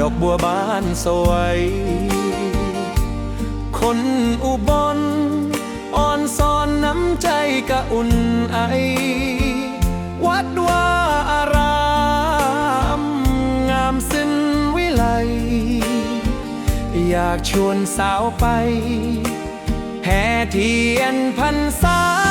ดอกบัวบานสวย คนอุบลอ่อนซอนน้ำใจกะอุ่นไอ วัดว่าอารามงามสิ้นวิไล อยากชวนสาวไป แห่เทียนพันษา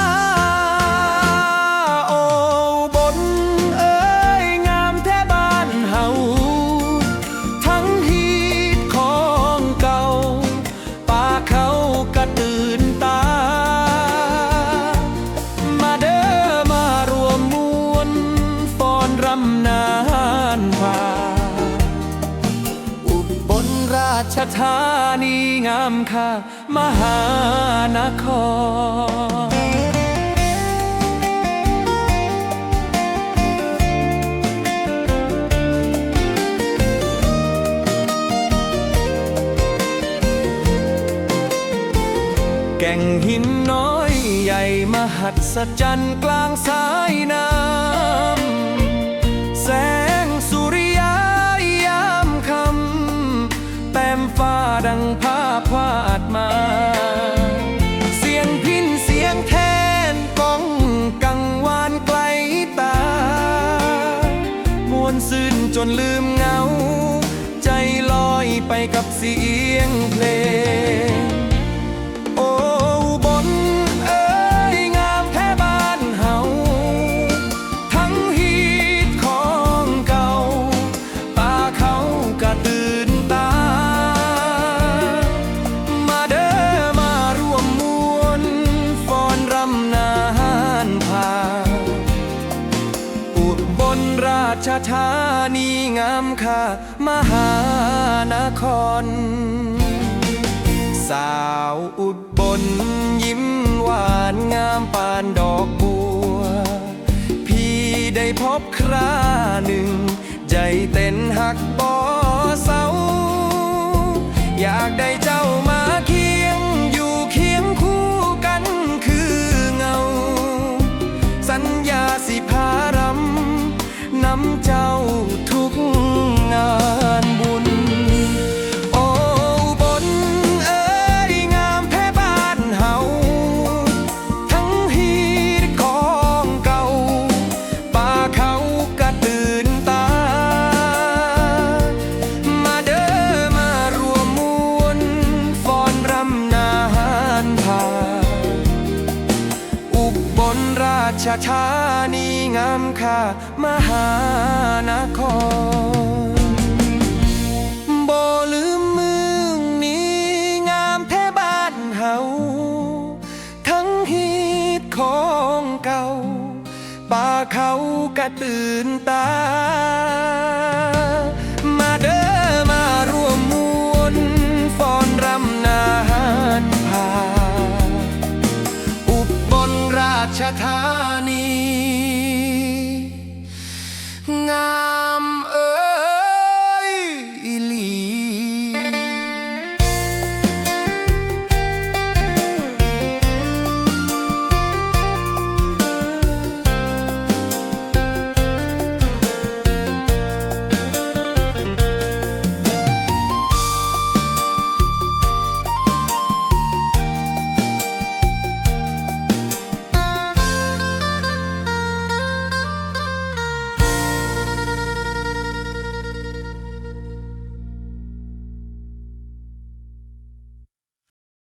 ราชธานีงามค่ะมหานคร แก่งหินน้อยใหญ่มหัศจรรย์กลางสายน้ำ ดังภาพวาดมา เสียงพินเสียงแทนก้องกังวานไกลตามวนซื่นจนลืมเหงา ใจลอยไปกับเสียงเพลง ชธานีงามค่ะมหานคร สาวอุบลยิ้มหวานงามปานดอกบัว พี่ได้พบคราหนึ่ง ใจเต้นหักบ่อเศร้าอยากได้ ราชานีงามค่ามหานครบ่ลืมเมืองนี้งามแท้บ้านเฮาทั้งฮีตของเก่าป่าเขากระตื่นตา ชธานีงา